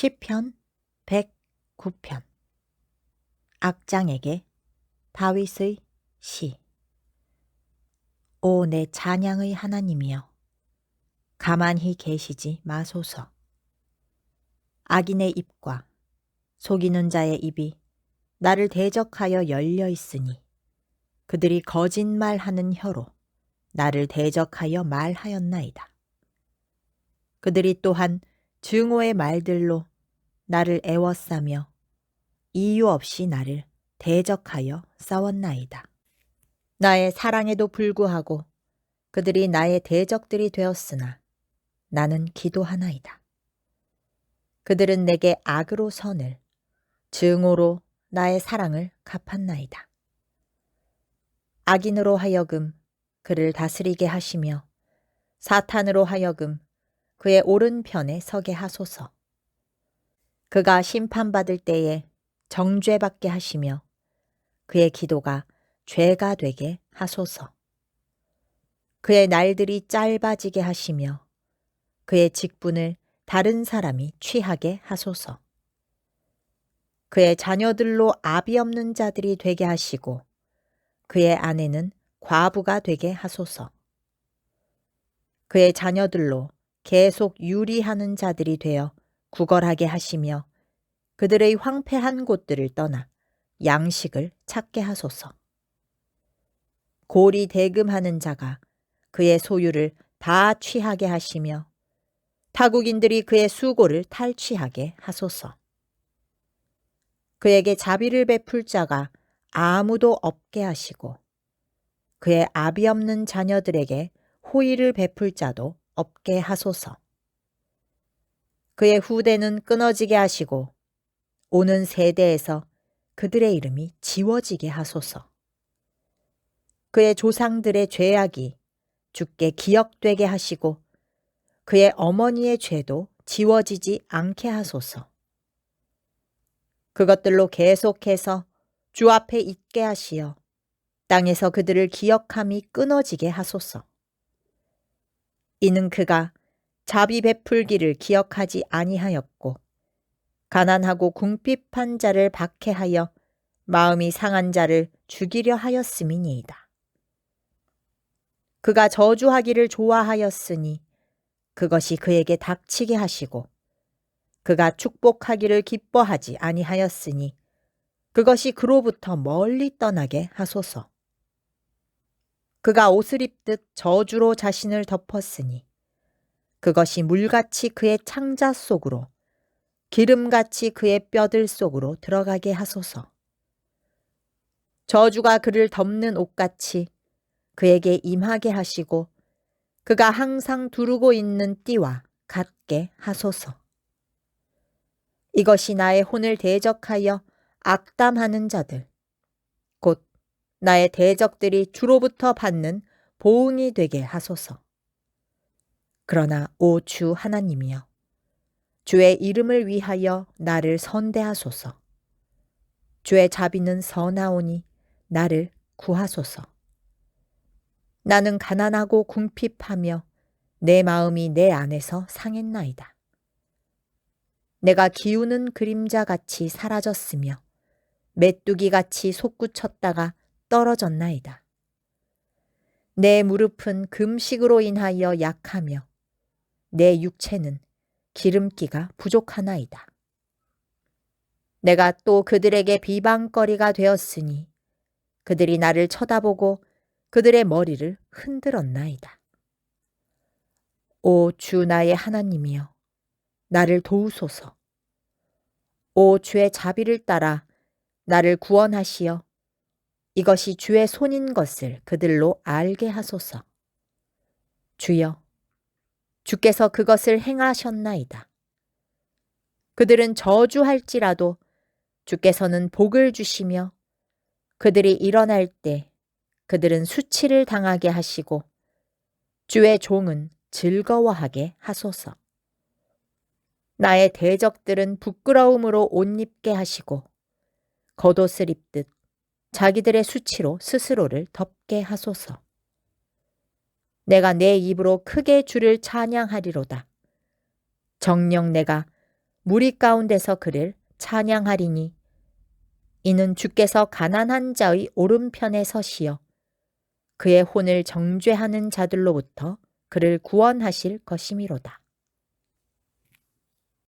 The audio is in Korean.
시편 109편. 악장에게 다윗의 시. 오 내 찬양의 하나님이여 가만히 계시지 마소서. 악인의 입과 속이는 자의 입이 나를 대적하여 열려 있으니 그들이 거짓말하는 혀로 나를 대적하여 말하였나이다. 그들이 또한 증오의 말들로 나를 애워싸며 이유 없이 나를 대적하여 싸웠나이다. 나의 사랑에도 불구하고 그들이 나의 대적들이 되었으나 나는 기도하나이다. 그들은 내게 악으로 선을, 증오로 나의 사랑을 갚았나이다. 악인으로 하여금 그를 다스리게 하시며 사탄으로 하여금 그의 오른편에 서게 하소서. 그가 심판받을 때에 정죄받게 하시며 그의 기도가 죄가 되게 하소서. 그의 날들이 짧아지게 하시며 그의 직분을 다른 사람이 취하게 하소서. 그의 자녀들로 아비 없는 자들이 되게 하시고 그의 아내는 과부가 되게 하소서. 그의 자녀들로 계속 유리하는 자들이 되어 구걸하게 하시며 그들의 황폐한 곳들을 떠나 양식을 찾게 하소서. 고리 대금하는 자가 그의 소유를 다 취하게 하시며 타국인들이 그의 수고를 탈취하게 하소서. 그에게 자비를 베풀 자가 아무도 없게 하시고 그의 아비 없는 자녀들에게 호의를 베풀 자도 없게 하소서. 그의 후대는 끊어지게 하시고 오는 세대에서 그들의 이름이 지워지게 하소서. 그의 조상들의 죄악이 죽게 기억되게 하시고 그의 어머니의 죄도 지워지지 않게 하소서. 그것들로 계속해서 주 앞에 있게 하시어 땅에서 그들을 기억함이 끊어지게 하소서. 이는 그가 자비 베풀기를 기억하지 아니하였고 가난하고 궁핍한 자를 박해하여 마음이 상한 자를 죽이려 하였음이니이다. 그가 저주하기를 좋아하였으니 그것이 그에게 닥치게 하시고 그가 축복하기를 기뻐하지 아니하였으니 그것이 그로부터 멀리 떠나게 하소서. 그가 옷을 입듯 저주로 자신을 덮었으니 그것이 물같이 그의 창자 속으로 기름같이 그의 뼈들 속으로 들어가게 하소서. 저주가 그를 덮는 옷같이 그에게 임하게 하시고 그가 항상 두르고 있는 띠와 같게 하소서. 이것이 나의 혼을 대적하여 악담하는 자들, 나의 대적들이 주로부터 받는 보응이 되게 하소서. 그러나 오 주 하나님이여, 주의 이름을 위하여 나를 선대하소서. 주의 자비는 선하오니 나를 구하소서. 나는 가난하고 궁핍하며 내 마음이 내 안에서 상했나이다. 내가 기우는 그림자 같이 사라졌으며 메뚜기 같이 솟구쳤다가 떨어졌나이다. 내 무릎은 금식으로 인하여 약하며 내 육체는 기름기가 부족하나이다. 내가 또 그들에게 비방거리가 되었으니 그들이 나를 쳐다보고 그들의 머리를 흔들었나이다. 오 주 나의 하나님이여 나를 도우소서. 오 주의 자비를 따라 나를 구원하시어 이것이 주의 손인 것을 그들로 알게 하소서. 주여, 주께서 그것을 행하셨나이다. 그들은 저주할지라도 주께서는 복을 주시며 그들이 일어날 때 그들은 수치를 당하게 하시고 주의 종은 즐거워하게 하소서. 나의 대적들은 부끄러움으로 옷 입게 하시고 겉옷을 입듯 자기들의 수치로 스스로를 덮게 하소서. 내가 내 입으로 크게 주를 찬양하리로다. 정녕 내가 무리 가운데서 그를 찬양하리니 이는 주께서 가난한 자의 오른편에 서시어 그의 혼을 정죄하는 자들로부터 그를 구원하실 것이미로다.